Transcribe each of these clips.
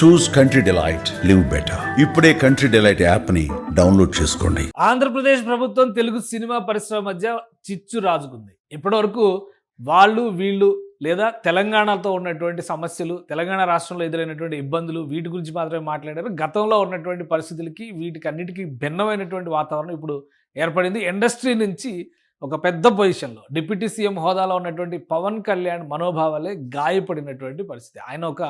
Choose country delight live better ఇప్పుడే country delight యాప్ని download చేసుకోండి. ఆంధ్రప్రదేశ్ ప్రభుత్వం తెలుగు సినిమా పరిశ్రమ మధ్య చిచ్చు రాజుకుంది. ఇప్పటివరకు వాళ్ళు వీళ్ళు లేదా తెలంగాణతో ఉన్నటువంటి సమస్యలు తెలంగాణ రాష్ట్రంలో ఎదురైనటువంటి ఇబ్బందులు వీటి గురించి మాత్రమే మాట్లాడారు. గతంలో ఉన్నటువంటి పరిస్థితులకి వీటికి అన్నిటికీ భిన్నమైనటువంటి వాతావరణం ఇప్పుడు ఏర్పడింది. ఇండస్ట్రీ నుంచి ఒక పెద్ద పొజిషన్లో డిప్యూటీ సీఎం హోదాలో ఉన్నటువంటి పవన్ కళ్యాణ్ మనోభావాలే గాయపడినటువంటి పరిస్థితి. ఆయన ఒక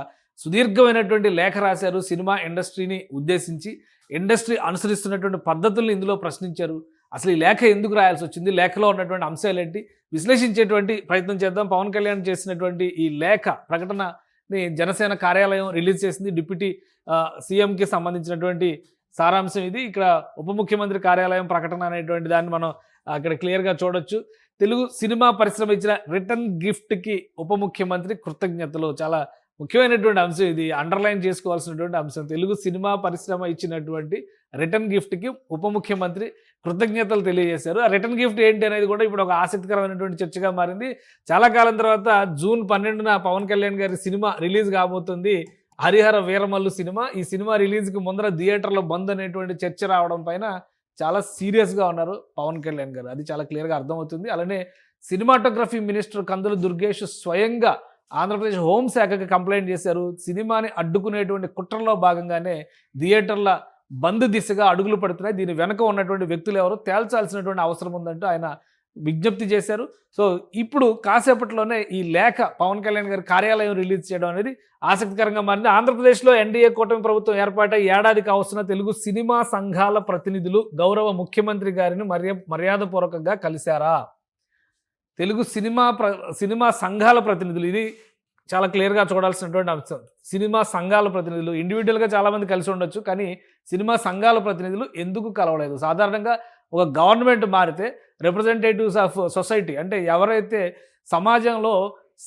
సుదీర్ఘమైనటువంటి లేఖ రాశారు. సినిమా ఇండస్ట్రీని ఉద్దేశించి ఇండస్ట్రీ అనుసరిస్తున్నటువంటి పద్ధతుల్ని ఇందులో ప్రశ్నించారు. అసలు ఈ లేఖ ఎందుకు రాయాల్సి వచ్చింది? లేఖలో ఉన్నటువంటి అంశాలేంటి? విశ్లేషించేటువంటి ప్రయత్నం చేద్దాం. పవన్ కళ్యాణ్ చేసినటువంటి ఈ లేఖ ప్రకటనని జనసేన కార్యాలయం రిలీజ్ చేసింది. డిప్యూటీ సీఎంకి సంబంధించినటువంటి సారాంశం ఇది. ఇక్కడ ఉప ముఖ్యమంత్రి కార్యాలయం ప్రకటన అనేటువంటి దాన్ని మనం అక్కడ క్లియర్గా చూడొచ్చు. తెలుగు సినిమా పరిశ్రమ ఇచ్చిన రిటర్న్ గిఫ్ట్కి ఉప ముఖ్యమంత్రి కృతజ్ఞతలు. చాలా ముఖ్యమైనటువంటి అంశం ఇది. అండర్లైన్ చేసుకోవాల్సినటువంటి అంశం. తెలుగు సినిమా పరిశ్రమ ఇచ్చినటువంటి రిటర్న్ గిఫ్ట్కి ఉప ముఖ్యమంత్రి కృతజ్ఞతలు తెలియజేశారు. ఆ రిటర్న్ గిఫ్ట్ ఏంటి అనేది కూడా ఇప్పుడు ఒక ఆసక్తికరమైనటువంటి చర్చగా మారింది. చాలా కాలం తర్వాత జూన్ పన్నెండున పవన్ కళ్యాణ్ గారి సినిమా రిలీజ్ కాబోతుంది. హరిహర వీరమల్లు సినిమా. ఈ సినిమా రిలీజ్కి ముందర థియేటర్లో బంద్ అనేటువంటి చర్చ రావడం పైన చాలా సీరియస్గా ఉన్నారు పవన్ కళ్యాణ్ గారు. అది చాలా క్లియర్గా అర్థమవుతుంది. అలానే సినిమాటోగ్రఫీ మినిస్టర్ కందులు దుర్గేష్ స్వయంగా ఆంధ్రప్రదేశ్ హోంశాఖకి కంప్లైంట్ చేశారు. సినిమాని అడ్డుకునేటువంటి కుట్రలో భాగంగానే థియేటర్ల బంద్ దిశగా అడుగులు పడుతున్నాయి. దీని వెనక ఉన్నటువంటి వ్యక్తులు ఎవరు తేల్చాల్సినటువంటి అవసరం ఉందంటూ ఆయన విజ్ఞప్తి చేశారు. సో ఇప్పుడు కాసేపట్లోనే ఈ లేఖ పవన్ కళ్యాణ్ గారి కార్యాలయం రిలీజ్ చేయడం అనేది ఆసక్తికరంగా మారింది. ఆంధ్రప్రదేశ్లో ఎన్డీఏ కూటమి ప్రభుత్వం ఏర్పాటై ఏడాది కావస్తున్న తెలుగు సినిమా సంఘాల ప్రతినిధులు గౌరవ ముఖ్యమంత్రి గారిని మర్య మర్యాదపూర్వకంగా కలిశారా? తెలుగు సినిమా ప్ర సినిమా సంఘాల ప్రతినిధులు. ఇది చాలా క్లియర్గా చూడాల్సినటువంటి అంశం. సినిమా సంఘాల ప్రతినిధులు. ఇండివిజువల్గా చాలామంది కలిసి ఉండొచ్చు కానీ సినిమా సంఘాల ప్రతినిధులు ఎందుకు కలవలేదు? సాధారణంగా ఒక గవర్నమెంట్ మారితే రిప్రజెంటేటివ్స్ ఆఫ్ సొసైటీ అంటే ఎవరైతే సమాజంలో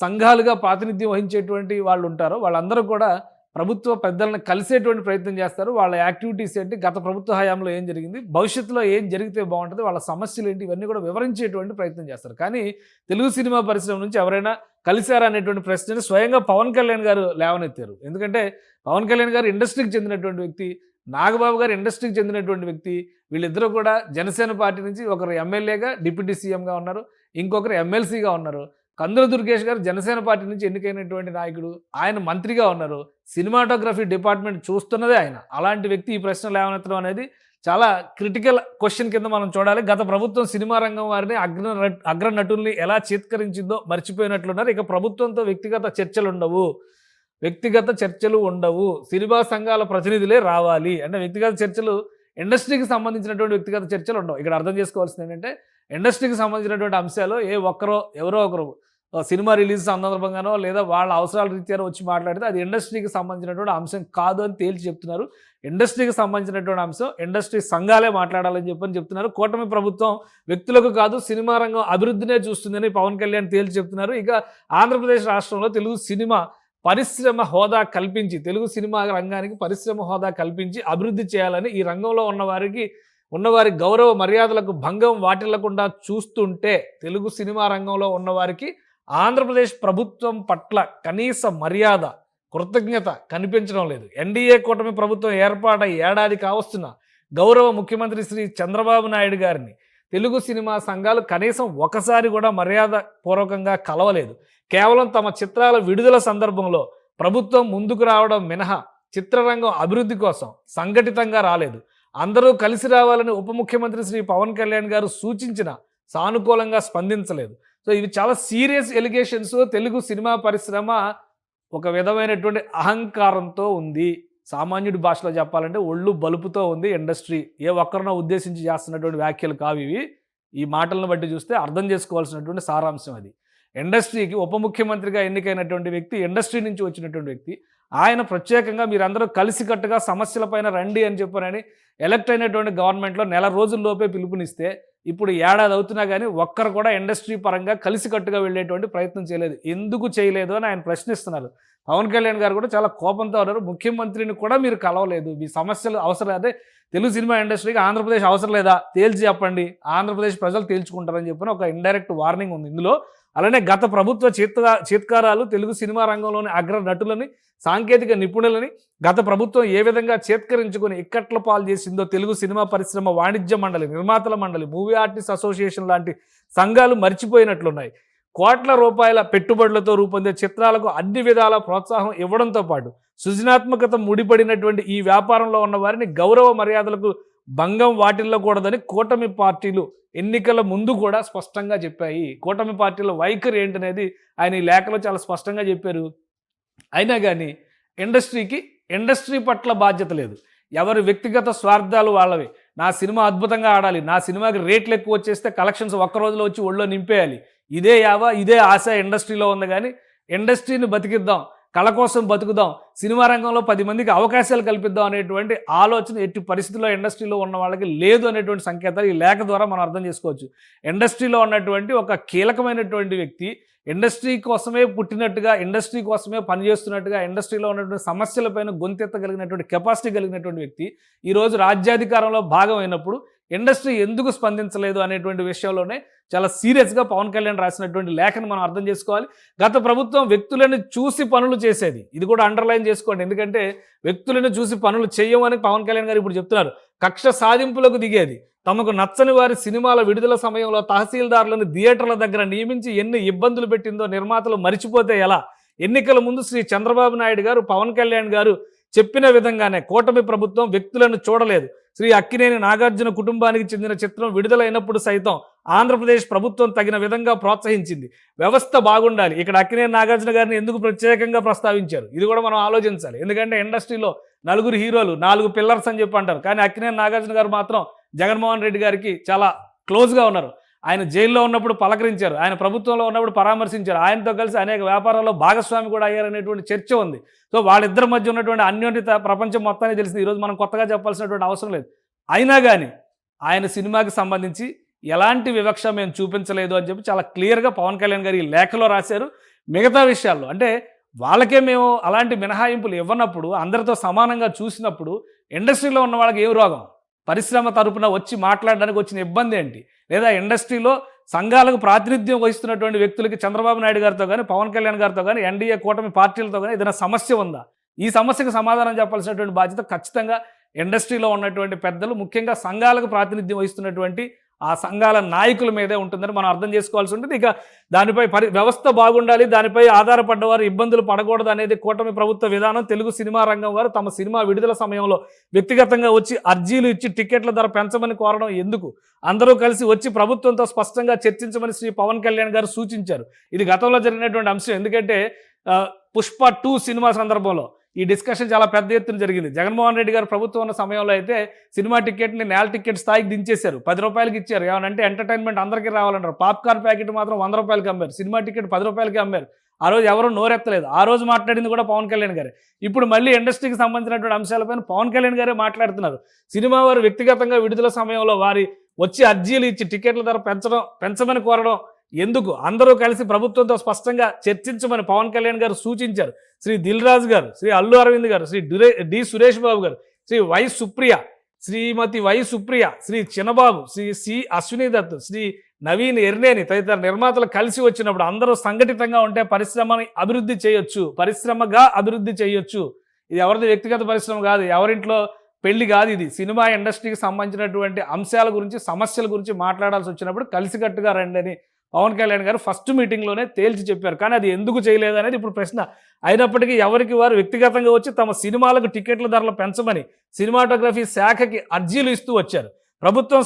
సంఘాలుగా ప్రాతినిధ్యం వహించేటువంటి వాళ్ళు ఉంటారో వాళ్ళందరూ కూడా ప్రభుత్వ పెద్దలను కలిసేటువంటి ప్రయత్నం చేస్తారు. వాళ్ళ యాక్టివిటీస్ ఏంటి? గత ప్రభుత్వ హయాంలో ఏం జరిగింది? భవిష్యత్తులో ఏం జరిగితే బాగుంటుంది? వాళ్ళ సమస్యలు ఏంటి? ఇవన్నీ కూడా వివరించేటువంటి ప్రయత్నం చేస్తారు. కానీ తెలుగు సినిమా పరిశ్రమ నుంచి ఎవరైనా కలిశారా అనేటువంటి ప్రశ్నని స్వయంగా పవన్ కళ్యాణ్ గారు లేవనెత్తారు. ఎందుకంటే పవన్ కళ్యాణ్ గారు ఇండస్ట్రీకి చెందినటువంటి వ్యక్తి నాగబాబు గారు ఇండస్ట్రీకి చెందినటువంటి వ్యక్తి వీళ్ళిద్దరూ కూడా జనసేన పార్టీ నుంచి ఒకరు ఎమ్మెల్యేగా డిప్యూటీ సీఎంగా ఉన్నారు. ఇంకొకరు ఎమ్మెల్సీగా ఉన్నారు. కందుల దుర్గేష్ గారు జనసేన పార్టీ నుంచి ఎన్నికైనటువంటి నాయకుడు ఆయన మంత్రిగా ఉన్నారు. సినిమాటోగ్రఫీ డిపార్ట్మెంట్ చూస్తున్నదే ఆయన. అలాంటి వ్యక్తి ఈ ప్రశ్నలు లేవనెత్తడం అనేది చాలా క్రిటికల్ క్వశ్చన్ కింద మనం చూడాలి. గత ప్రభుత్వం సినిమా రంగం వారిని అగ్ర అగ్ర నటుల్ని ఎలా చేత్కరించిందో మర్చిపోయినట్లున్నారు. ఇక ప్రభుత్వంతో వ్యక్తిగత చర్చలు ఉండవు. వ్యక్తిగత చర్చలు ఉండవు. సినిమా సంఘాల ప్రతినిధులే రావాలి. అంటే వ్యక్తిగత చర్చలు ఇండస్ట్రీకి సంబంధించినటువంటి వ్యక్తిగత చర్చలు ఉండవు. ఇక్కడ అర్థం చేసుకోవాల్సింది ఏంటంటే ఇండస్ట్రీకి సంబంధించినటువంటి అంశాలు ఏ ఒక్కరో ఎవరో ఒకరు సినిమా రిలీజ్ సందర్భంగానో లేదా వాళ్ళ అవసరాల రీత్యా వచ్చి మాట్లాడితే అది ఇండస్ట్రీకి సంబంధించినటువంటి అంశం కాదు అని తేల్చి చెప్తున్నారు. ఇండస్ట్రీకి సంబంధించినటువంటి అంశం ఇండస్ట్రీ సంఘాలే మాట్లాడాలని చెప్పని చెప్తున్నారు. కూటమి ప్రభుత్వం వ్యక్తులకు కాదు సినిమా రంగం అభివృద్ధినే చూస్తుందని పవన్ కళ్యాణ్ తేల్చి చెప్తున్నారు. ఇక ఆంధ్రప్రదేశ్ రాష్ట్రంలో తెలుగు సినిమా పరిశ్రమ హోదా కల్పించి తెలుగు సినిమా రంగానికి పరిశ్రమ హోదా కల్పించి అభివృద్ధి చేయాలని ఈ రంగంలో ఉన్న వారికి ఉన్నవారి గౌరవ మర్యాదలకు భంగం వాటిల్లకుండా చూస్తుంటే తెలుగు సినిమా రంగంలో ఉన్నవారికి ఆంధ్రప్రదేశ్ ప్రభుత్వం పట్ల కనీస మర్యాద కృతజ్ఞత కనిపించడం లేదు. ఎన్డీఏ కూటమి ప్రభుత్వం ఏర్పాటై ఏడాది కావస్తున్న గౌరవ ముఖ్యమంత్రి శ్రీ చంద్రబాబు నాయుడు గారిని తెలుగు సినిమా సంఘాలు కనీసం ఒకసారి కూడా మర్యాద పూర్వకంగా కలవలేదు. కేవలం తమ చిత్రాల విడుదల సందర్భంలో ప్రభుత్వం ముందుకు రావడం మినహా చిత్రరంగం అభివృద్ధి కోసం సంఘటితంగా రాలేదు. అందరూ కలిసి రావాలని ఉప ముఖ్యమంత్రి శ్రీ పవన్ కళ్యాణ్ గారు సూచించిన సానుకూలంగా స్పందించలేదు. సో ఇవి చాలా సీరియస్ ఎలిగేషన్స్. తెలుగు సినిమా పరిశ్రమ ఒక విధమైనటువంటి అహంకారంతో ఉంది. సామాన్యుడి భాషలో చెప్పాలంటే ఒళ్ళు బలుపుతో ఉంది ఇండస్ట్రీ. ఏ ఒక్కరినో ఉద్దేశించి చేస్తున్నటువంటి వ్యాఖ్యలు కావు ఇవి. ఈ మాటలను బట్టి చూస్తే అర్థం చేసుకోవాల్సినటువంటి సారాంశం అది. ఇండస్ట్రీకి ఉప ముఖ్యమంత్రిగా ఎన్నికైనటువంటి వ్యక్తి ఇండస్ట్రీ నుంచి వచ్చినటువంటి వ్యక్తి ఆయన ప్రత్యేకంగా మీరందరూ కలిసికట్టుగా సమస్యలపైన రండి అని చెప్పారని ఎలక్ట్ అయినటువంటి గవర్నమెంట్లో నెల రోజుల్లోపే పిలుపునిస్తే ఇప్పుడు ఏడాది అవుతున్నా కానీ ఒక్కరు కూడా ఇండస్ట్రీ పరంగా కలిసికట్టుగా వెళ్ళేటువంటి ప్రయత్నం చేయలేదు. ఎందుకు చేయలేదు అని ఆయన ప్రశ్నిస్తున్నారు. పవన్ కళ్యాణ్ గారు కూడా చాలా కోపంతో ఉన్నారు. ముఖ్యమంత్రిని కూడా మీరు కలవలేదు. మీ సమస్యలు అవసరం అదే తెలుగు సినిమా ఇండస్ట్రీకి ఆంధ్రప్రదేశ్ అవసరం లేదా? తేల్చి చెప్పండి. ఆంధ్రప్రదేశ్ ప్రజలు తేల్చుకుంటారని చెప్పిన ఒక ఇండైరెక్ట్ వార్నింగ్ ఉంది. ఇందులో అలానే గత ప్రభుత్వ చేత్కా చేత్కారాలు తెలుగు సినిమా రంగంలోని అగ్ర నటులని సాంకేతిక నిపుణులని గత ప్రభుత్వం ఏ విధంగా చేత్కరించుకొని ఇక్కట్ల పాలు చేసిందో తెలుగు సినిమా పరిశ్రమ వాణిజ్య మండలి నిర్మాతల మండలి మూవీ ఆర్టిస్ట్ అసోసియేషన్ లాంటి సంఘాలు మర్చిపోయినట్లున్నాయి. కోట్ల రూపాయల పెట్టుబడులతో రూపొందే చిత్రాలకు అన్ని విధాల ప్రోత్సాహం ఇవ్వడంతో పాటు సృజనాత్మకత ముడిపడినటువంటి ఈ వ్యాపారంలో ఉన్న వారిని గౌరవ మర్యాదలకు భంగం వాటిల్లకూడదని కూటమి పార్టీలు ఎన్నికల ముందు కూడా స్పష్టంగా చెప్పాయి. కూటమి పార్టీల వైఖరి ఏంటనేది ఆయన ఈ లేఖలో చాలా స్పష్టంగా చెప్పారు. అయినా కానీ ఇండస్ట్రీకి ఇండస్ట్రీ పట్ల బాధ్యత లేదు. ఎవరి వ్యక్తిగత స్వార్థాలు వాళ్ళవి. నా సినిమా అద్భుతంగా ఆడాలి. నా సినిమాకి రేట్లు ఎక్కువ వచ్చేస్తే కలెక్షన్స్ ఒక్క రోజులో వచ్చి ఒళ్ళో నింపేయాలి. ఇదే యావ ఇదే ఆశ ఇండస్ట్రీలో ఉంది కానీ ఇండస్ట్రీని బతికిద్దాం. కళ కోసం బతుకుదాం సినిమా రంగంలో పది మందికి అవకాశాలు కల్పిద్దాం అనేటువంటి ఆలోచన ఎట్టి పరిస్థితుల్లో ఇండస్ట్రీలో ఉన్న వాళ్ళకి లేదు అనేటువంటి సంకేతాలు ఈ లేఖ ద్వారా మనం అర్థం చేసుకోవచ్చు. ఇండస్ట్రీలో ఉన్నటువంటి ఒక కీలకమైనటువంటి వ్యక్తి ఇండస్ట్రీ కోసమే పుట్టినట్టుగా ఇండస్ట్రీ కోసమే పనిచేస్తున్నట్టుగా ఇండస్ట్రీలో ఉన్నటువంటి సమస్యలపైన గొంతెత్తగలిగినటువంటి కెపాసిటీ కలిగినటువంటి వ్యక్తి ఈరోజు రాజ్యాధికారంలో భాగం అయినప్పుడు ఇండస్ట్రీ ఎందుకు స్పందించలేదు అనేటువంటి విషయంలోనే చాలా సీరియస్గా పవన్ కళ్యాణ్ రాసినటువంటి లేఖను మనం అర్థం చేసుకోవాలి. గత ప్రభుత్వం వ్యక్తులను చూసి పనులు చేసేది. ఇది కూడా అండర్లైన్ చేసుకోండి. ఎందుకంటే వ్యక్తులను చూసి పనులు చేయమని పవన్ కళ్యాణ్ గారు ఇప్పుడు చెప్తున్నారు. కక్ష సాధింపులకు దిగేది. తమకు నచ్చని వారి సినిమాల విడుదల సమయంలో తహసీల్దారులను థియేటర్ల దగ్గర నియమించి ఎన్ని ఇబ్బందులు పెట్టిందో నిర్మాతలు మరిచిపోతే ఎలా? ఎన్నికల ముందు శ్రీ చంద్రబాబు నాయుడు గారు పవన్ కళ్యాణ్ గారు చెప్పిన విధంగానే కూటమి ప్రభుత్వం వ్యక్తులను చూడలేదు. శ్రీ అక్కినేని నాగార్జున కుటుంబానికి చెందిన చిత్రం విడుదలైనప్పుడు సైతం ఆంధ్రప్రదేశ్ ప్రభుత్వం తగిన విధంగా ప్రోత్సహించింది. వ్యవస్థ బాగుండాలి. ఇక్కడ అక్కినేని నాగార్జున గారిని ఎందుకు ప్రత్యేకంగా ప్రస్తావించారు? ఇది కూడా మనం ఆలోచించాలి. ఎందుకంటే ఇండస్ట్రీలో నలుగురు హీరోలు నాలుగు పిల్లర్స్ అని చెప్పి అంటారు. కానీ అక్కినేని నాగార్జున గారు మాత్రం జగన్మోహన్ రెడ్డి గారికి చాలా క్లోజ్గా ఉన్నారు. ఆయన జైల్లో ఉన్నప్పుడు పలకరించారు. ఆయన ప్రభుత్వంలో ఉన్నప్పుడు పరామర్శించారు. ఆయనతో కలిసి అనేక వ్యాపారాల్లో భాగస్వామి కూడా అయ్యారనేటువంటి చర్చ ఉంది. సో వాళ్ళిద్దరి మధ్య ఉన్నటువంటి అన్యోన్యత ప్రపంచం మొత్తానికి తెలిసింది. ఈరోజు మనం కొత్తగా చెప్పాల్సినటువంటి అవసరం లేదు. అయినా కానీ ఆయన సినిమాకి సంబంధించి ఎలాంటి వివక్ష మేము చూపించలేదు అని చెప్పి చాలా క్లియర్గా పవన్ కళ్యాణ్ గారు ఈ లేఖలో రాశారు. మిగతా విషయాల్లో అంటే వాళ్ళకే మేము అలాంటి మినహాయింపులు ఇవ్వనప్పుడు అందరితో సమానంగా చూసినప్పుడు ఇండస్ట్రీలో ఉన్న వాళ్ళకి ఏం రోగం? పరిశ్రమ తరపున వచ్చి మాట్లాడడానికి వచ్చిన ఇబ్బంది ఏంటి? లేదా ఇండస్ట్రీలో సంఘాలకు ప్రాతినిధ్యం వహిస్తున్నటువంటి వ్యక్తులకి చంద్రబాబు నాయుడు గారితో కానీ పవన్ కళ్యాణ్ గారితో కానీ ఎన్డీఏ కూటమి పార్టీలతో కానీ ఏదైనా సమస్య ఉందా? ఈ సమస్యకు సమాధానం చెప్పాల్సినటువంటి బాధ్యత ఖచ్చితంగా ఇండస్ట్రీలో ఉన్నటువంటి పెద్దలు ముఖ్యంగా సంఘాలకు ప్రాతినిధ్యం వహిస్తున్నటువంటి ఆ సంఘాల నాయకుల మీదే ఉంటుందని మనం అర్థం చేసుకోవాల్సి ఉంటుంది. ఇక దానిపై పరి వ్యవస్థ బాగుండాలి దానిపై ఆధారపడ్డవారు ఇబ్బందులు పడకూడదు అనేది కూటమి ప్రభుత్వ విధానం. తెలుగు సినిమా రంగం వారు తమ సినిమా విడుదల సమయంలో వ్యక్తిగతంగా వచ్చి అర్జీలు ఇచ్చి టికెట్ల ధర పెంచమని కోరడం ఎందుకు? అందరూ కలిసి వచ్చి ప్రభుత్వంతో స్పష్టంగా చర్చించమని శ్రీ పవన్ కళ్యాణ్ గారు సూచించారు. ఇది గతంలో జరిగినటువంటి అంశం. ఎందుకంటే పుష్ప టూ సినిమా సందర్భంలో ఈ డిస్కషన్ చాలా పెద్ద ఎత్తున జరిగింది. జగన్మోహన్ రెడ్డి గారు ప్రభుత్వం ఉన్న సమయంలో అయితే సినిమా టికెట్ని నేల టికెట్ స్థాయికి దించేశారు. పది రూపాయలకి ఇచ్చారు. ఏమనంటే ఎంటర్టైన్మెంట్ అందరికీ రావాలంటారు. పాప్కార్న్ ప్యాకెట్ మాత్రం వంద రూపాయలకి అమ్మారు. సినిమా టికెట్ పది రూపాయలకి అమ్మారు. ఆ రోజు ఎవరు నోరెత్తలేదు. ఆ రోజు మాట్లాడింది కూడా పవన్ కళ్యాణ్ గారే. ఇప్పుడు మళ్ళీ ఇండస్ట్రీకి సంబంధించినటువంటి అంశాలపైన పవన్ కళ్యాణ్ గారే మాట్లాడుతున్నారు. సినిమా వారు వ్యక్తిగతంగా విడుదల సమయంలో వారి వచ్చి అర్జీలు ఇచ్చి టికెట్ల ధర పెంచడం పెంచమని కోరడం ఎందుకు? అందరూ కలిసి ప్రభుత్వంతో స్పష్టంగా చర్చించమని పవన్ కళ్యాణ్ గారు సూచించారు. శ్రీ దిల్రాజు గారు Shri Allu Aravind garu Shri డురే D Suresh Babu garu Shri Y Supriya Shrimati Y Supriya Shri Chinnababu Shri C Ashwini Dutt Shri Naveen Yerneni తదితర నిర్మాతలు కలిసి వచ్చినప్పుడు అందరూ సంఘటితంగా ఉంటే పరిశ్రమని అభివృద్ధి చేయొచ్చు. పరిశ్రమగా అభివృద్ధి చేయొచ్చు. ఇది ఎవరిది వ్యక్తిగత పరిశ్రమ కాదు ఎవరింట్లో పెళ్ళి కాదు ఇది. సినిమా ఇండస్ట్రీకి సంబంధించినటువంటి అంశాల గురించి సమస్యల గురించి మాట్లాడాల్సి వచ్చినప్పుడు కలిసికట్టుగా రండి అని పవన్ కళ్యాణ్ గారు ఫస్ట్ మీటింగ్లోనే తేల్చి చెప్పారు. కానీ అది ఎందుకు చేయలేదు అనేది ఇప్పుడు ప్రశ్న. అయినప్పటికీ ఎవరికి వారు వ్యక్తిగతంగా వచ్చి తమ సినిమాలకు టికెట్ల ధరలు పెంచమని సినిమాటోగ్రఫీ శాఖకి అర్జీలు ఇస్తూ వచ్చారు. ప్రభుత్వం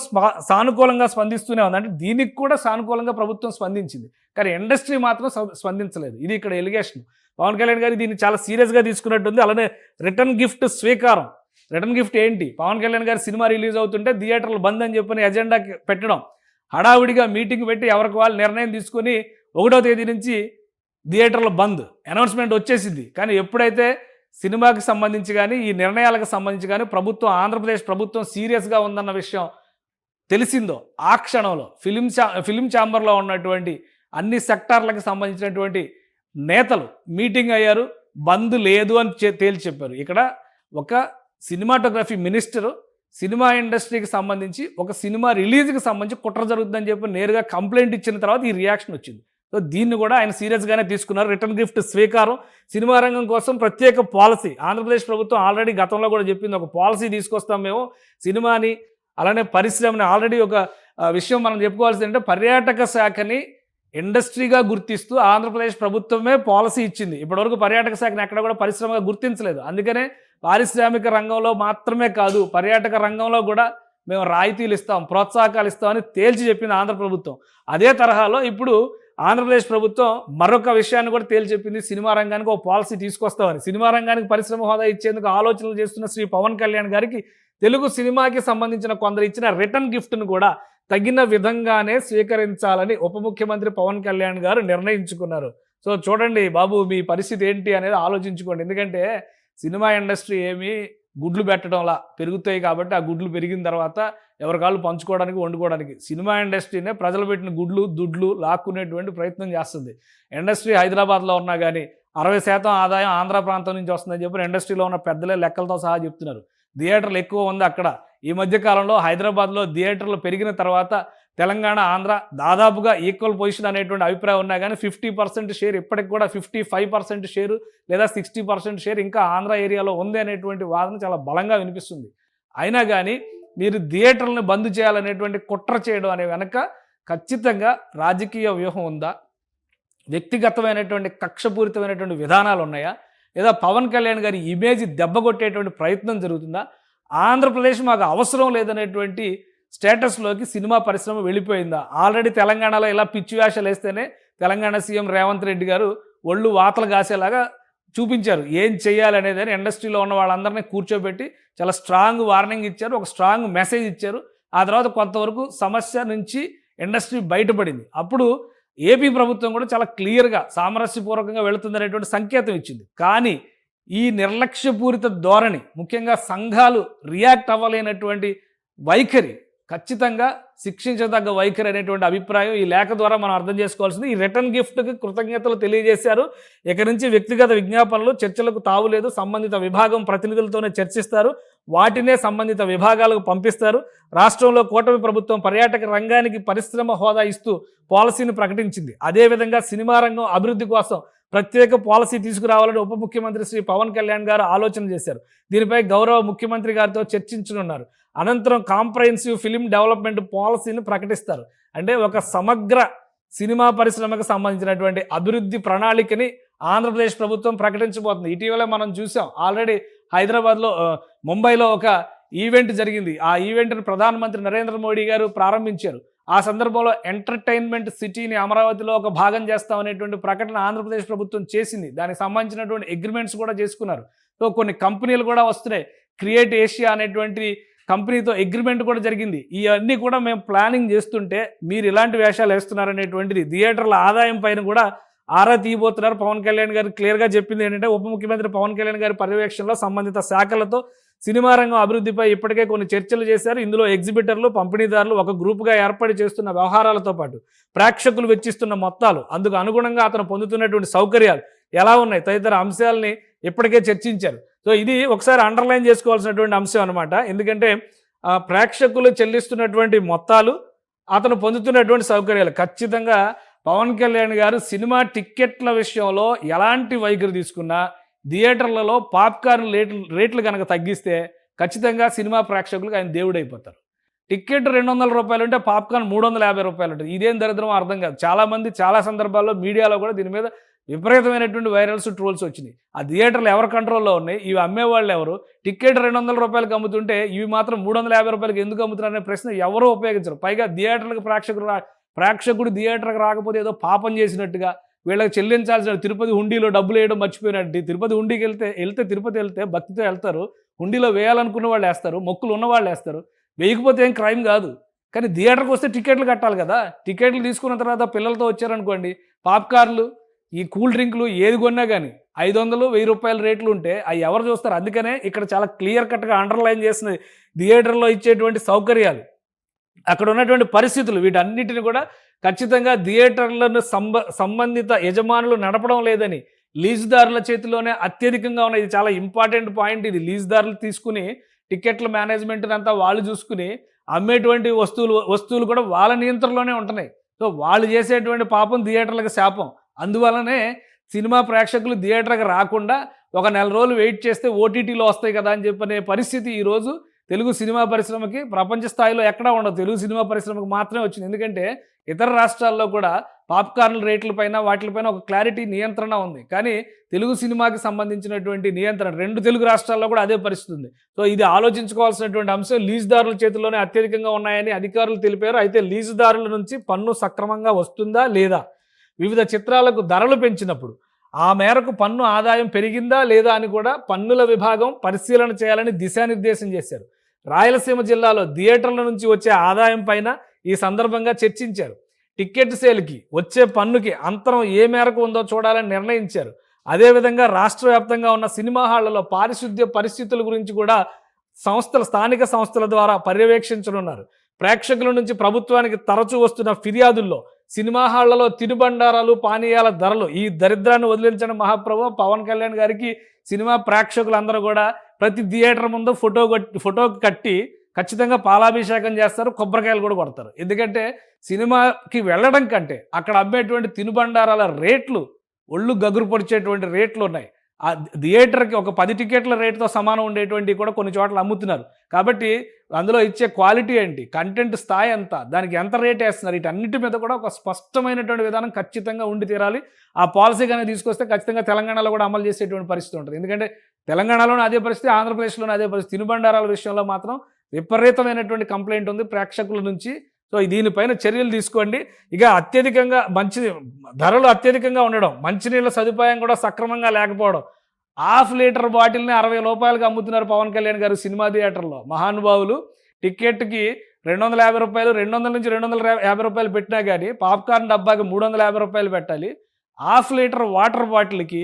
సానుకూలంగా స్పందిస్తూనే ఉంది. అంటే దీనికి కూడా సానుకూలంగా ప్రభుత్వం స్పందించింది. కానీ ఇండస్ట్రీ మాత్రం స్పందించలేదు. ఇది ఇక్కడ ఎలిగేషన్. పవన్ కళ్యాణ్ గారు దీన్ని చాలా సీరియస్గా తీసుకున్నట్టుంది. అలానే రిటర్న్ గిఫ్ట్ స్వీకారం. రిటర్న్ గిఫ్ట్ ఏంటి? పవన్ కళ్యాణ్ గారి సినిమా రిలీజ్ అవుతుంటే థియేటర్లు బంద్ అని చెప్పని ఎజెండా పెట్టడం. హడావుడిగా మీటింగ్ పెట్టి ఎవరికి వాళ్ళు నిర్ణయం తీసుకొని ఒకటో తేదీ నుంచి థియేటర్లు బంద్ అనౌన్స్మెంట్ వచ్చేసింది. కానీ ఎప్పుడైతే సినిమాకి సంబంధించి కానీ ఈ నిర్ణయాలకు సంబంధించి కానీ ప్రభుత్వం ఆంధ్రప్రదేశ్ ప్రభుత్వం సీరియస్గా ఉందన్న విషయం తెలిసిందో ఆ క్షణంలో ఫిలిం చా ఫిలిం ఛాంబర్లో ఉన్నటువంటి అన్ని సెక్టార్లకు సంబంధించినటువంటి నేతలు మీటింగ్ అయ్యారు. బంద్ లేదు అని చె- తేల్చి చెప్పారు. ఇక్కడ ఒక సినిమాటోగ్రఫీ మినిస్టరు సినిమా ఇండస్ట్రీకి సంబంధించి ఒక సినిమా రిలీజ్కి సంబంధించి కుట్ర జరుగుతుందని చెప్పి నేరుగా కంప్లైంట్ ఇచ్చిన తర్వాత ఈ రియాక్షన్ వచ్చింది. సో దీన్ని కూడా ఆయన సీరియస్గానే తీసుకున్నారు. రిటర్న్ గిఫ్ట్ స్వీకారం. సినిమా రంగం కోసం ప్రత్యేక పాలసీ. ఆంధ్రప్రదేశ్ ప్రభుత్వం ఆల్రెడీ గతంలో కూడా చెప్పింది ఒక పాలసీ తీసుకొస్తాం మేము. సినిమాని అలానే పరిశ్రమని ఆల్రెడీ ఒక విషయం మనం చెప్పుకోవాల్సింది అంటే పర్యాటక శాఖని ఇండస్ట్రీగా గుర్తిస్తూ ఆంధ్రప్రదేశ్ ప్రభుత్వమే పాలసీ ఇచ్చింది. ఇప్పటివరకు పర్యాటక శాఖని ఎక్కడ కూడా పరిశ్రమగా గుర్తించలేదు. అందుకనే పారిశ్రామిక రంగంలో మాత్రమే కాదు పర్యాటక రంగంలో కూడా మేము రాయితీలు ఇస్తాం ప్రోత్సాహకాలు ఇస్తామని తేల్చి చెప్పింది ఆంధ్ర ప్రభుత్వం. అదే తరహాలో ఇప్పుడు ఆంధ్రప్రదేశ్ ప్రభుత్వం మరొక విషయాన్ని కూడా తేల్చి చెప్పింది సినిమా రంగానికి ఒక పాలసీ తీసుకొస్తామని. సినిమా రంగానికి పరిశ్రమ హోదా ఇచ్చేందుకు ఆలోచనలు చేస్తున్న శ్రీ పవన్ కళ్యాణ్ గారికి తెలుగు సినిమాకి సంబంధించిన కొందరు ఇచ్చిన రిటర్న్ గిఫ్ట్ను కూడా తగిన విధంగానే స్వీకరించాలని ఉప ముఖ్యమంత్రి పవన్ కళ్యాణ్ గారు నిర్ణయించుకున్నారు. సో చూడండి బాబు మీ పరిస్థితి ఏంటి అనేది ఆలోచించుకోండి. ఎందుకంటే సినిమా ఇండస్ట్రీ ఏమి గుడ్లు పెట్టడంలా పెరుగుతాయి కాబట్టి ఆ గుడ్లు పెరిగిన తర్వాత ఎవరికాళ్ళు పంచుకోవడానికి వండుకోవడానికి. సినిమా ఇండస్ట్రీనే ప్రజలు పెట్టిన గుడ్లు దుడ్లు లాక్కునేటువంటి ప్రయత్నం చేస్తుంది. ఇండస్ట్రీ హైదరాబాద్లో ఉన్నా కానీ అరవై శాతం ఆదాయం ఆంధ్ర ప్రాంతం నుంచి వస్తుందని చెప్పి ఇండస్ట్రీలో ఉన్న పెద్దలే లెక్కలతో సహా చెప్తున్నారు. థియేటర్లు ఎక్కువ ఉంది అక్కడ. ఈ మధ్య కాలంలో హైదరాబాద్లో థియేటర్లు పెరిగిన తర్వాత తెలంగాణ ఆంధ్ర దాదాపుగా ఈక్వల్ పొజిషన్ అనేటువంటి అభిప్రాయం ఉన్నా కానీ ఫిఫ్టీ పర్సెంట్ షేర్ ఇప్పటికి కూడా ఫిఫ్టీ ఫైవ్ పర్సెంట్ షేర్ లేదా సిక్స్టీ పర్సెంట్ షేర్ ఇంకా ఆంధ్ర ఏరియాలో ఉంది అనేటువంటి వాదన చాలా బలంగా వినిపిస్తుంది. అయినా కానీ మీరు థియేటర్లను బంద్ చేయాలనేటువంటి కుట్ర చేయడం అనే వెనక ఖచ్చితంగా రాజకీయ వ్యూహం ఉందా? వ్యక్తిగతమైనటువంటి కక్షపూరితమైనటువంటి విధానాలు ఉన్నాయా? లేదా పవన్ కళ్యాణ్ గారి ఇమేజ్ దెబ్బ కొట్టేటువంటి ప్రయత్నం జరుగుతుందా? ఆంధ్రప్రదేశ్ మాకు అవసరం లేదనేటువంటి స్టేటస్లోకి సినిమా పరిశ్రమ వెళ్ళిపోయిందా? ఆల్రెడీ తెలంగాణలో ఇలా పిచ్చి వేషాలు వేస్తేనే తెలంగాణ సీఎం రేవంత్ రెడ్డి గారు ఒళ్ళు వాతలు కాసేలాగా చూపించారు. ఏం చేయాలనేది అని ఇండస్ట్రీలో ఉన్న వాళ్ళందరినీ కూర్చోబెట్టి చాలా స్ట్రాంగ్ వార్నింగ్ ఇచ్చారు. ఒక స్ట్రాంగ్ మెసేజ్ ఇచ్చారు. ఆ తర్వాత కొంతవరకు సమస్య నుంచి ఇండస్ట్రీ బయటపడింది. అప్పుడు ఏపీ ప్రభుత్వం కూడా చాలా క్లియర్గా సామరస్యపూర్వకంగా వెళుతుందనేటువంటి సంకేతం ఇచ్చింది. కానీ ఈ నిర్లక్ష్యపూరిత ధోరణి ముఖ్యంగా సంఘాలు రియాక్ట్ అవ్వలేనటువంటి వైఖరి ఖచ్చితంగా శిక్షించదగ్గ వైఖరి అనేటువంటి అభిప్రాయం ఈ లేఖ ద్వారా మనం అర్థం చేసుకోవాల్సింది. ఈ రిటర్న్ గిఫ్ట్కి కృతజ్ఞతలు తెలియజేశారు. ఇక నుంచి వ్యక్తిగత విజ్ఞాపనలు చర్చలకు తావులేదు సంబంధిత విభాగం ప్రతినిధులతోనే చర్చిస్తారు. వాటినే సంబంధిత విభాగాలకు పంపిస్తారు. రాష్ట్రంలో కూటమి ప్రభుత్వం పర్యాటక రంగానికి పరిశ్రమ హోదా ఇస్తూ పాలసీని ప్రకటించింది. అదేవిధంగా సినిమా రంగం అభివృద్ధి కోసం ప్రత్యేక పాలసీ తీసుకురావాలని ఉప ముఖ్యమంత్రి శ్రీ పవన్ కళ్యాణ్ గారు ఆలోచన చేశారు. దీనిపై గౌరవ ముఖ్యమంత్రి గారితో చర్చించనున్నారు. అనంతరం కాంప్రహెన్సివ్ ఫిలిం డెవలప్మెంట్ పాలసీని ప్రకటిస్తారు. అంటే ఒక సమగ్ర సినిమా పరిశ్రమకు సంబంధించినటువంటి అభివృద్ధి ప్రణాళికని ఆంధ్రప్రదేశ్ ప్రభుత్వం ప్రకటించబోతుంది. ఇటీవలే మనం చూసాం ఆల్రెడీ హైదరాబాద్లో ముంబైలో ఒక ఈవెంట్ జరిగింది. ఆ ఈవెంట్ను ప్రధానమంత్రి నరేంద్ర మోడీ గారు ప్రారంభించారు. ఆ సందర్భంలో ఎంటర్టైన్మెంట్ సిటీని అమరావతిలో ఒక భాగం చేస్తామనేటువంటి ప్రకటన ఆంధ్రప్రదేశ్ ప్రభుత్వం చేసింది. దానికి సంబంధించినటువంటి అగ్రిమెంట్స్ కూడా చేసుకున్నారు. సో కొన్ని కంపెనీలు కూడా వస్తున్నాయి. క్రియేట్ ఏషియా అనేటువంటి కంపెనీతో అగ్రిమెంట్ కూడా జరిగింది. ఇవన్నీ కూడా మేము ప్లానింగ్ చేస్తుంటే మీరు ఇలాంటి వేషాలు వేస్తున్నారనేటువంటిది థియేటర్ల ఆదాయం పైన కూడా ఆరా తీయబోతున్నారు. పవన్ కళ్యాణ్ గారు క్లియర్గా చెప్పింది ఏంటంటే ఉప ముఖ్యమంత్రి పవన్ కళ్యాణ్ గారి పర్యవేక్షణలో సంబంధిత శాఖలతో సినిమా రంగం అభివృద్ధిపై ఇప్పటికే కొన్ని చర్చలు చేశారు. ఇందులో ఎగ్జిబిటర్లు పంపిణీదారులు ఒక గ్రూపుగా ఏర్పాటు చేస్తున్న వ్యవహారాలతో పాటు ప్రేక్షకులు వెచ్చిస్తున్న మొత్తాలు అందుకు అనుగుణంగా అతను పొందుతున్నటువంటి సౌకర్యాలు ఎలా ఉన్నాయి? తదితర అంశాలని ఇప్పటికే చర్చించారు. సో ఇది ఒకసారి అండర్లైన్ చేసుకోవాల్సినటువంటి అంశం అనమాట ఎందుకంటే ప్రేక్షకులు చెల్లిస్తున్నటువంటి మొత్తాలు అతను పొందుతున్నటువంటి సౌకర్యాలు. ఖచ్చితంగా పవన్ కళ్యాణ్ గారు సినిమా టిక్కెట్ల విషయంలో ఎలాంటి వైఖరి తీసుకున్నా థియేటర్లలో పాప్కార్న్ రేట్లు రేట్లు కనుక తగ్గిస్తే ఖచ్చితంగా సినిమా ప్రేక్షకులకు ఆయన దేవుడు అయిపోతారు టికెట్ రెండు వందల రూపాయలు ఉంటే పాప్కార్న్ మూడు వందల యాభై రూపాయలు ఉంటుంది. ఇదేం దరిద్రం అర్థం కాదు. చాలామంది చాలా సందర్భాల్లో మీడియాలో కూడా దీని మీద విపరీతమైనటువంటి వైరల్స్ ట్రోల్స్ వచ్చినాయి. ఆ థియేటర్లు ఎవరి కంట్రోల్లో ఉన్నాయి? ఇవి అమ్మేవాళ్ళు ఎవరు? టికెట్ రెండు వందల రూపాయలకి అమ్ముతుంటే ఇవి మాత్రం మూడు వందల యాభై రూపాయలకి ఎందుకు అమ్ముతున్నారనే ప్రశ్న ఎవరూ ఉపయోగించరు. పైగా థియేటర్లకు ప్రేక్షకులు ప్రేక్షకుడు థియేటర్కి రాకపోతే ఏదో పాపం చేసినట్టుగా వీళ్ళకి చెల్లించాల్సిన తిరుపతి హుండీలో డబ్బులు వేయడం మర్చిపోయినట్టు. తిరుపతి హుండీకి వెళ్తే వెళ్తే తిరుపతి వెళ్తే భక్తితో వెళ్తారు. హుండీలో వేయాలనుకున్న వాళ్ళు వేస్తారు. మొక్కులు ఉన్న వాళ్ళు వేస్తారు. వేయకపోతే ఏం క్రైమ్ కాదు. కానీ థియేటర్కి వస్తే టికెట్లు కట్టాలి కదా. టికెట్లు తీసుకున్న తర్వాత పిల్లలతో వచ్చారనుకోండి పాప్కార్న్లు ఈ కూల్ డ్రింక్లు ఏది కొన్నా కానీ ఐదు వందలు వెయ్యి రూపాయల రేట్లు ఉంటే అవి ఎవరు చూస్తారు? అందుకనే ఇక్కడ చాలా క్లియర్ కట్గా అండర్లైన్ చేసిన థియేటర్లో ఇచ్చేటువంటి సౌకర్యాలు అక్కడ ఉన్నటువంటి పరిస్థితులు వీటన్నిటిని కూడా ఖచ్చితంగా థియేటర్లను సంబ సంబంధిత యజమానులు నడపడం లేదని లీజుదారుల చేతిలోనే అత్యధికంగా ఉన్న ఇది చాలా ఇంపార్టెంట్ పాయింట్. ఇది లీజుదారులు తీసుకుని టికెట్ల మేనేజ్మెంట్ అంతా వాళ్ళు చూసుకుని అమ్మేటువంటి వస్తువులు వస్తువులు కూడా వాళ్ళ నియంత్రణలోనే ఉంటున్నాయి. సో వాళ్ళు చేసేటువంటి పాపం థియేటర్లకు శాపం. అందువలనే సినిమా ప్రేక్షకులు థియేటర్కి రాకుండా ఒక నెల రోజులు వెయిట్ చేస్తే ఓటీటీలో వస్తాయి కదా అని చెప్పనే పరిస్థితి ఈరోజు తెలుగు సినిమా పరిశ్రమకి ప్రపంచ స్థాయిలో ఎక్కడా ఉండదు. తెలుగు సినిమా పరిశ్రమకి మాత్రమే వచ్చింది. ఎందుకంటే ఇతర రాష్ట్రాల్లో కూడా పాప్కార్న్ రేట్లపైన వాటిపైన ఒక క్లారిటీ నియంత్రణ ఉంది. కానీ తెలుగు సినిమాకి సంబంధించినటువంటి నియంత్రణ రెండు తెలుగు రాష్ట్రాల్లో కూడా అదే పరిస్థితి ఉంది. సో ఇది ఆలోచించుకోవాల్సినటువంటి అంశం లీజుదారుల చేతుల్లోనే అత్యధికంగా ఉన్నాయని అధికారులు తెలిపారు. అయితే లీజుదారుల నుంచి పన్ను సక్రమంగా వస్తుందా లేదా వివిధ చిత్రాలకు ధరలు పెంచినప్పుడు ఆ మేరకు పన్ను ఆదాయం పెరిగిందా లేదా అని కూడా పన్నుల విభాగం పరిశీలన చేయాలని దిశానిర్దేశం చేశారు. రాయలసీమ జిల్లాలో థియేటర్ల నుంచి వచ్చే ఆదాయం పైన ఈ సందర్భంగా చర్చించారు. టికెట్ సేల్కి వచ్చే పన్నుకి అంతరం ఏ మేరకు ఉందో చూడాలని నిర్ణయించారు. అదేవిధంగా రాష్ట్ర వ్యాప్తంగా ఉన్న సినిమా హాళ్ళలో పారిశుద్ధ్య పరిస్థితుల గురించి కూడా సంస్థల స్థానిక సంస్థల ద్వారా పర్యవేక్షించనున్నారు. ప్రేక్షకుల నుంచి ప్రభుత్వానికి తరచూ వస్తున్న ఫిర్యాదుల్లో సినిమా హాళ్ళలో తినుబండారాలు పానీయాల ధరలు ఈ దరిద్రాన్ని వదిలించిన మహాప్రభు పవన్ కళ్యాణ్ గారికి సినిమా ప్రేక్షకులందరూ కూడా ప్రతి థియేటర్ ముందు ఫోటో కట్టి ఫోటో కట్టి ఖచ్చితంగా పాలాభిషేకం చేస్తారు కొబ్బరికాయలు కూడా కొడతారు. ఎందుకంటే సినిమాకి వెళ్ళడం కంటే అక్కడ అమ్మేటువంటి తినుబండారాల రేట్లు ఒళ్ళు గగురు పొడిచేటువంటి రేట్లు ఉన్నాయి. ఆ థియేటర్కి ఒక పది టికెట్ల రేటుతో సమానం ఉండేటువంటివి కూడా కొన్ని చోట్ల అమ్ముతున్నారు. కాబట్టి అందులో ఇచ్చే క్వాలిటీ ఏంటి? కంటెంట్ స్థాయి ఎంత? దానికి ఎంత రేట్ వేస్తున్నారు? వీటన్నిటి మీద కూడా ఒక స్పష్టమైనటువంటి విధానం ఖచ్చితంగా ఉండి తీరాలి. ఆ పాలసీ కానీ తీసుకొస్తే ఖచ్చితంగా తెలంగాణలో కూడా అమలు చేసేటువంటి పరిస్థితి ఉంటుంది. ఎందుకంటే తెలంగాణలోనే అదే పరిస్థితి ఆంధ్రప్రదేశ్లోనే అదే పరిస్థితి. తినుబండారాల విషయంలో మాత్రం విపరీతమైనటువంటి కంప్లైంట్ ఉంది. ప్రేక్షకుల నుంచి సో దీనిపైన చర్యలు తీసుకోండి. ఇక అత్యధికంగా మంచి ధరలు అత్యధికంగా ఉండడం మంచినీళ్ళ సదుపాయం కూడా సక్రమంగా లేకపోవడం. హాఫ్ లీటర్ బాటిల్ని అరవై రూపాయలకు అమ్ముతున్నారు పవన్ కళ్యాణ్ గారు సినిమా థియేటర్లో. మహానుభావులు టికెట్కి రెండు వందల యాభై రూపాయలు రెండు వందల నుంచి రెండు వందల యాభై రూపాయలు పెట్టినా కానీ పాప్కార్న్ డబ్బాకి మూడు వందల యాభై రూపాయలు పెట్టాలి. హాఫ్ లీటర్ వాటర్ బాటిల్కి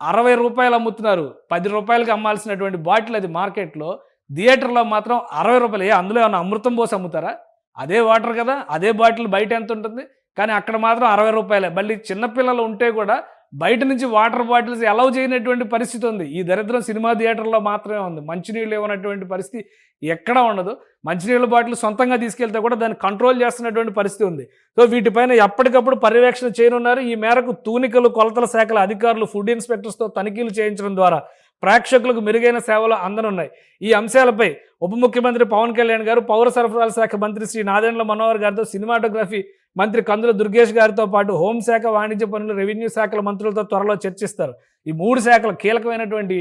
అరవై రూపాయలు అమ్ముతున్నారు. పది రూపాయలకి అమ్మాల్సినటువంటి బాటిల్ అది మార్కెట్లో. థియేటర్లో మాత్రం అరవై రూపాయలు. ఏ అందులో ఏమన్నా అమృతం పోసి అమ్ముతారా? అదే వాటర్ కదా అదే బాటిల్ బయట ఎంత ఉంటుంది? కానీ అక్కడ మాత్రం అరవై రూపాయలే. మళ్ళీ చిన్నపిల్లలు ఉంటే కూడా బయట నుంచి వాటర్ బాటిల్స్ అలౌ చేయనటువంటి పరిస్థితి ఉంది. ఈ దరిద్రం సినిమా థియేటర్లో మాత్రమే ఉంది. మంచినీళ్ళు ఇవ్వనటువంటి పరిస్థితి ఎక్కడా ఉండదు. మంచినీళ్ళ బాటిల్ సొంతంగా తీసుకెళ్తే కూడా దాన్ని కంట్రోల్ చేస్తున్నటువంటి పరిస్థితి ఉంది. సో వీటిపైన ఎప్పటికప్పుడు పర్యవేక్షణ చేయనున్నారు. ఈ మేరకు తూనికలు కొలతల శాఖల అధికారులు ఫుడ్ ఇన్స్పెక్టర్స్తో తనిఖీలు చేయించడం ద్వారా ప్రేక్షకులకు మెరుగైన సేవలు అందనున్నాయి. ఈ అంశాలపై ఉప ముఖ్యమంత్రి పవన్ కళ్యాణ్ గారు పౌర సరఫరాల శాఖ మంత్రి శ్రీ నాదెండ్ల మనోహర్ గారితో సినిమాటోగ్రఫీ మంత్రి కందుల దుర్గేష్ గారితో పాటు హోంశాఖ వాణిజ్య పనులు రెవెన్యూ శాఖల మంత్రులతో త్వరలో చర్చిస్తారు. ఈ మూడు శాఖలు కీలకమైనటువంటి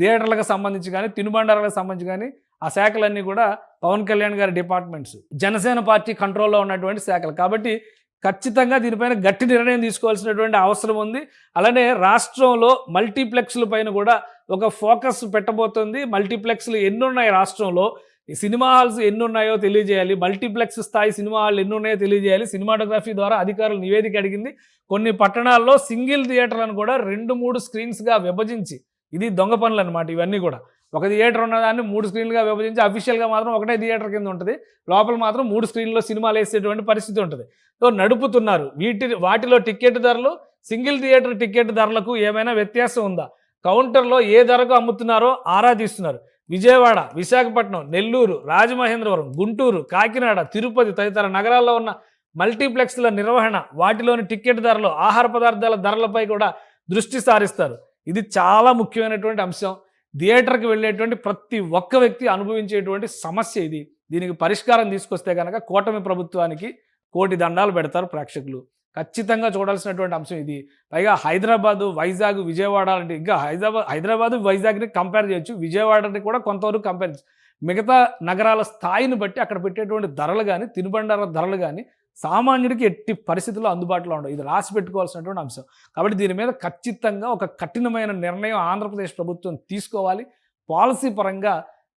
థియేటర్లకు సంబంధించి కానీ తినుబండారాలకు సంబంధించి కానీ ఆ శాఖలన్నీ కూడా పవన్ కళ్యాణ్ గారి డిపార్ట్మెంట్స్. జనసేన పార్టీ కంట్రోల్లో ఉన్నటువంటి శాఖలు. కాబట్టి ఖచ్చితంగా దీనిపైన గట్టి నిర్ణయం తీసుకోవాల్సినటువంటి అవసరం ఉంది. అలానే రాష్ట్రంలో మల్టీప్లెక్స్ల పైన కూడా ఒక ఫోకస్ పెట్టబోతుంది. మల్టీప్లెక్స్లు ఎన్ని ఉన్నాయి రాష్ట్రంలో? ఈ సినిమా హాల్స్ ఎన్ని ఉన్నాయో తెలియజేయాలి. మల్టీప్లెక్స్ స్థాయి సినిమా హాల్ ఎన్నున్నాయో తెలియజేయాలి. సినిమాటోగ్రఫీ ద్వారా అధికారులు నివేదిక అడిగింది. కొన్ని పట్టణాల్లో సింగిల్ థియేటర్లను కూడా రెండు మూడు స్క్రీన్స్గా విభజించి ఇది దొంగ పనులు అనమాట ఇవన్నీ కూడా. ఒక థియేటర్ ఉన్నదాన్ని మూడు స్క్రీన్లుగా విభజించి అఫీషియల్గా మాత్రం ఒకటే థియేటర్ కింద ఉంటుంది. లోపల మాత్రం మూడు స్క్రీన్లో సినిమాలు వేసేటువంటి పరిస్థితి ఉంటుంది. సో నడుపుతున్నారు. వీటి వాటిలో టికెట్ ధరలు సింగిల్ థియేటర్ టికెట్ ధరలకు ఏమైనా వ్యత్యాసం ఉందా? కౌంటర్లో ఏ ధరకు అమ్ముతున్నారో ఆరా తీస్తున్నారు విజయవాడ విశాఖపట్నం నెల్లూరు రాజమహేంద్రవరం గుంటూరు కాకినాడ తిరుపతి తదితర నగరాల్లో ఉన్న మల్టీప్లెక్స్ల నిర్వహణ వాటిలోని టికెట్ ధరలు ఆహార పదార్థాల ధరలపై కూడా దృష్టి సారిస్తారు. ఇది చాలా ముఖ్యమైనటువంటి అంశం. థియేటర్కి వెళ్ళేటువంటి ప్రతి ఒక్క వ్యక్తి అనుభవించేటువంటి సమస్య ఇది. దీనికి పరిష్కారం తీసుకొస్తే కనుక కూటమి ప్రభుత్వానికి కోటి దండాలు పెడతారు ప్రేక్షకులు. ఖచ్చితంగా చూడాల్సినటువంటి అంశం ఇది. పైగా హైదరాబాదు వైజాగ్ విజయవాడ అంటే ఇంకా హైదరాబాద్ హైదరాబాద్ వైజాగ్ని కంపేర్ చేయొచ్చు. విజయవాడని కూడా కొంతవరకు కంపేర్ మిగతా నగరాల స్థాయిని బట్టి అక్కడ పెట్టేటువంటి ధరలు కానీ తినుబండార ధరలు కానీ సామాన్యుడికి ఎట్టి పరిస్థితుల్లో అందుబాటులో ఉండవు. ఇది రాసి పెట్టుకోవాల్సినటువంటి అంశం. కాబట్టి దీని మీద ఖచ్చితంగా ఒక కఠినమైన నిర్ణయం ఆంధ్రప్రదేశ్ ప్రభుత్వం తీసుకోవాలి. పాలసీ పరంగా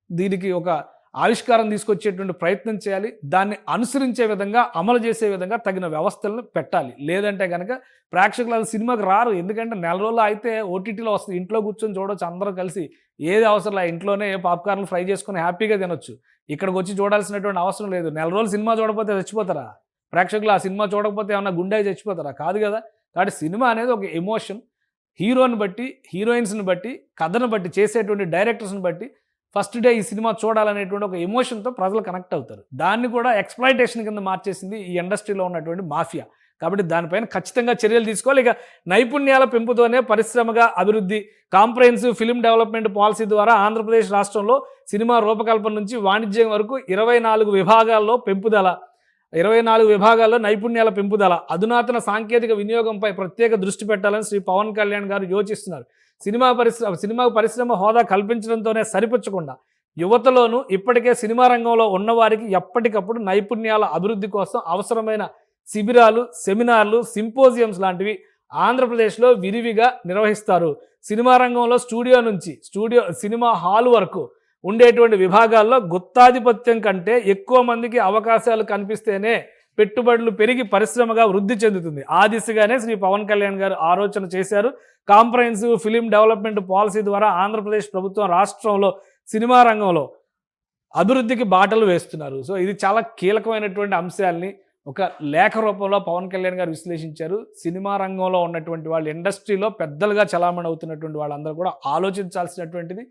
దీనికి ఒక ఆవిష్కారం తీసుకొచ్చేటువంటి ప్రయత్నం చేయాలి. దాన్ని అనుసరించే విధంగా అమలు చేసే విధంగా తగిన వ్యవస్థలను పెట్టాలి. లేదంటే కనుక ప్రేక్షకులు అది సినిమాకి రారు. ఎందుకంటే నెల రోజులు అయితే ఓటీటీలో వస్తుంది. ఇంట్లో కూర్చొని చూడొచ్చు. అందరూ కలిసి ఏది అవసరం లేదు ఇంట్లోనే పాప్కార్న్లు ఫ్రై చేసుకొని హ్యాపీగా తినొచ్చు. ఇక్కడికి వచ్చి చూడాల్సినటువంటి అవసరం లేదు. నెల రోజులు సినిమా చూడకపోతే చచ్చిపోతారా? ప్రేక్షకులు ఆ సినిమా చూడకపోతే ఏమన్నా గుండె చచ్చిపోతారా? కాదు కదా. కాబట్టి సినిమా అనేది ఒక ఎమోషన్. హీరోని బట్టి హీరోయిన్స్ని బట్టి కథను బట్టి చేసేటువంటి డైరెక్టర్స్ని బట్టి ఫస్ట్ డే ఈ సినిమా చూడాలనేటువంటి ఒక ఎమోషన్తో ప్రజలు కనెక్ట్ అవుతారు. దాన్ని కూడా ఎక్స్ప్లాయిటేషన్ కింద మార్చేసింది ఈ ఇండస్ట్రీలో ఉన్నటువంటి మాఫియా. కాబట్టి దానిపైన ఖచ్చితంగా చర్యలు తీసుకోవాలి. ఇక నైపుణ్యాల పెంపుతోనే పరిశ్రమగా అభివృద్ధి కాంప్రహెన్సివ్ ఫిల్మ్ డెవలప్మెంట్ పాలసీ ద్వారా ఆంధ్రప్రదేశ్ రాష్ట్రంలో సినిమా రూపకల్పన నుంచి వాణిజ్యం వరకు ఇరవై నాలుగు విభాగాల్లో పెంపుదల ఇరవై నాలుగు విభాగాల్లో నైపుణ్యాల పెంపుదల అధునాతన సాంకేతిక వినియోగంపై ప్రత్యేక దృష్టి పెట్టాలని శ్రీ పవన్ కళ్యాణ్ గారు యోచిస్తున్నారు. సినిమా పరిశ్రమ సినిమా పరిశ్రమ హోదా కల్పించడంతోనే సరిపుచ్చకుండా యువతలోనూ ఇప్పటికే సినిమా రంగంలో ఉన్నవారికి ఎప్పటికప్పుడు నైపుణ్యాల అభివృద్ధి కోసం అవసరమైన శిబిరాలు సెమినార్లు సింపోజియమ్స్ లాంటివి ఆంధ్రప్రదేశ్లో విరివిగా నిర్వహిస్తారు. సినిమా రంగంలో స్టూడియో నుంచి స్టూడియో సినిమా హాల్ వరకు ఉండేటువంటి విభాగాల్లో గుత్తాధిపత్యం కంటే ఎక్కువ మందికి అవకాశాలు కనిపిస్తేనే పెట్టుబడులు పెరిగి పరిశ్రమగా వృద్ధి చెందుతుంది. ఆ దిశగానే శ్రీ పవన్ కళ్యాణ్ గారు ఆలోచన చేశారు. కాంప్రహెన్సివ్ ఫిలిం డెవలప్మెంట్ పాలసీ ద్వారా ఆంధ్రప్రదేశ్ ప్రభుత్వం రాష్ట్రంలో సినిమా రంగంలో అభివృద్ధికి బాటలు వేస్తున్నారు. సో ఇది చాలా కీలకమైనటువంటి అంశాలని ఒక లేఖ రూపంలో పవన్ కళ్యాణ్ గారు విశ్లేషించారు. సినిమా రంగంలో ఉన్నటువంటి వాళ్ళు ఇండస్ట్రీలో పెద్దలుగా చలామణి అవుతున్నటువంటి వాళ్ళందరూ కూడా ఆలోచించాల్సినటువంటిది.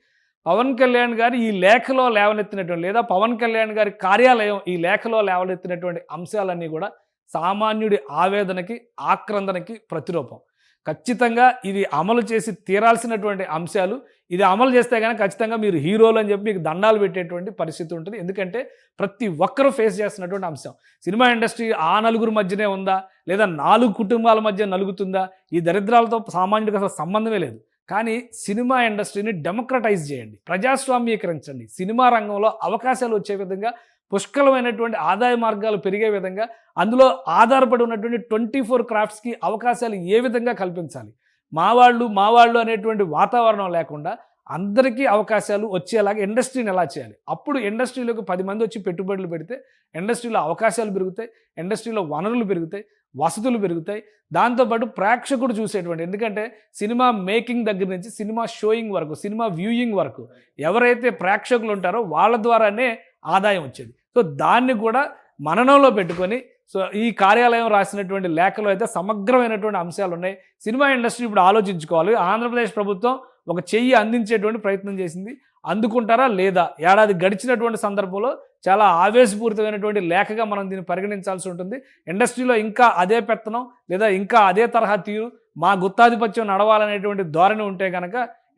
పవన్ కళ్యాణ్ గారు ఈ లేఖలో లేవనెత్తినటువంటి లేదా పవన్ కళ్యాణ్ గారి కార్యాలయం ఈ లేఖలో లేవనెత్తినటువంటి అంశాలన్నీ కూడా సామాన్యుడి ఆవేదనకి ఆక్రందనకి ప్రతిరూపం. ఖచ్చితంగా ఇది అమలు చేసి తీరాల్సినటువంటి అంశాలు ఇది అమలు చేస్తే కానీ ఖచ్చితంగా మీరు హీరోలు అని చెప్పి మీకు దండాలు పెట్టేటువంటి పరిస్థితి ఉంటుంది. ఎందుకంటే ప్రతి ఒక్కరూ ఫేస్ చేస్తున్నటువంటి అంశం. సినిమా ఇండస్ట్రీ ఆ నలుగురు మధ్యనే ఉందా? లేదా నాలుగు కుటుంబాల మధ్య నలుగుతుందా? ఈ దరిద్రాలతో సామాన్యుడికి అసలు సంబంధమే లేదు. కానీ సినిమా ఇండస్ట్రీని డెమోక్రటైజ్ చేయండి ప్రజాస్వామ్యీకరించండి. సినిమా రంగంలో అవకాశాలు వచ్చే విధంగా పుష్కలమైనటువంటి ఆదాయ మార్గాలు పెరిగే విధంగా అందులో ఆధారపడి ఉన్నటువంటి ట్వంటీ ఫోర్ క్రాఫ్ట్స్కి అవకాశాలు ఏ విధంగా కల్పించాలి? మా వాళ్ళు మా వాళ్ళు అనేటువంటి వాతావరణం లేకుండా అందరికీ అవకాశాలు వచ్చేలాగా ఇండస్ట్రీని ఎలా చేయాలి? అప్పుడు ఇండస్ట్రీలోకి పది మంది వచ్చి పెట్టుబడులు పెడితే ఇండస్ట్రీలో అవకాశాలు పెరుగుతాయి ఇండస్ట్రీలో వనరులు పెరుగుతాయి వసతులు పెరుగుతాయి. దాంతోపాటు ప్రేక్షకుడు చూసేటువంటి ఎందుకంటే సినిమా మేకింగ్ దగ్గర నుంచి సినిమా షోయింగ్ వరకు సినిమా వ్యూయింగ్ వరకు ఎవరైతే ప్రేక్షకులు ఉంటారో వాళ్ళ ద్వారానే ఆదాయం వచ్చేది. సో దాన్ని కూడా మననంలో పెట్టుకొని సో ఈ కార్యాలయం రాసినటువంటి లేఖలో అయితే సమగ్రమైనటువంటి అంశాలు ఉన్నాయి. సినిమా ఇండస్ట్రీ ఇప్పుడు ఆలోచించుకోవాలి. ఆంధ్రప్రదేశ్ ప్రభుత్వం ఒక చెయ్యి అందించేటువంటి ప్రయత్నం చేసింది. అందుకుంటారా లేదా? ఏడాది గడిచినటువంటి సందర్భంలో చాలా ఆవేశపూరితమైనటువంటి లేఖగా మనం దీన్ని పరిగణించాల్సి ఉంటుంది. ఇండస్ట్రీలో ఇంకా అదే పెత్తనం లేదా ఇంకా అదే తరహా తీరు మా గుత్తాధిపత్యం నడవాలనేటువంటి ధోరణి ఉంటే కనుక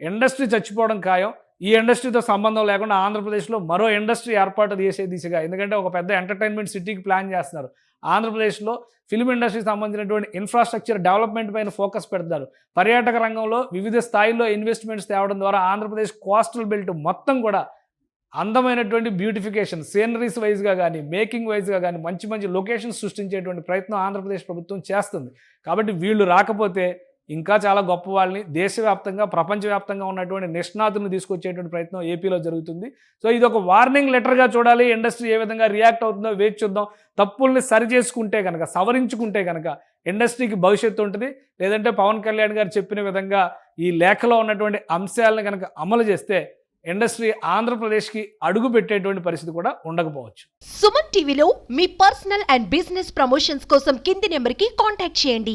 ఇండస్ట్రీ చచ్చిపోవడం ఖాయం. ఈ ఇండస్ట్రీతో సంబంధం లేకుండా ఆంధ్రప్రదేశ్లో మరో ఇండస్ట్రీ ఏర్పాటు చేసే దిశగా ఎందుకంటే ఒక పెద్ద ఎంటర్టైన్మెంట్ సిటీకి ప్లాన్ చేస్తున్నారు. ఆంధ్రప్రదేశ్లో ఫిల్మ్ ఇండస్ట్రీకి సంబంధించినటువంటి ఇన్ఫ్రాస్ట్రక్చర్ డెవలప్మెంట్ పైన ఫోకస్ పెడతారు. పర్యాటక రంగంలో వివిధ స్థాయిల్లో ఇన్వెస్ట్మెంట్స్ తేవడం ద్వారా ఆంధ్రప్రదేశ్ కోస్టల్ బెల్ట్ మొత్తం కూడా అందమైనటువంటి బ్యూటిఫికేషన్ సీనరీస్ వైజ్గా కానీ మేకింగ్ వైజ్గా కానీ మంచి మంచి లొకేషన్స్ సృష్టించేటువంటి ప్రయత్నం ఆంధ్రప్రదేశ్ ప్రభుత్వం చేస్తుంది. కాబట్టి వీళ్ళు రాకపోతే ఇంకా చాలా గొప్ప వాళ్ళని దేశవ్యాప్తంగా ప్రపంచవ్యాప్తంగా ఉన్నటువంటి నిష్ణాతులను తీసుకొచ్చేటువంటి ప్రయత్నం ఏపీలో జరుగుతుంది. సో ఇది ఒక వార్నింగ్ లెటర్గా చూడాలి. ఇండస్ట్రీ ఏ విధంగా రియాక్ట్ అవుతుందో వేచి చూద్దాం. తప్పుల్ని సరి చేసుకుంటే కనుక సవరించుకుంటే కనుక ఇండస్ట్రీకి భవిష్యత్తు ఉంటుంది. లేదంటే పవన్ కళ్యాణ్ గారు చెప్పిన విధంగా ఈ లేఖలో ఉన్నటువంటి అంశాలను కనుక అమలు చేస్తే ఇండస్ట్రీ ఆంధ్రప్రదేశ్కి అడుగు పెట్టేటువంటి పరిస్థితి కూడా ఉండకపోవచ్చు. సుమన్ టీవీలో మీ పర్సనల్ అండ్ బిజినెస్ ప్రమోషన్స్ కోసం కింది నెంబర్కి కాంటాక్ట్ చేయండి.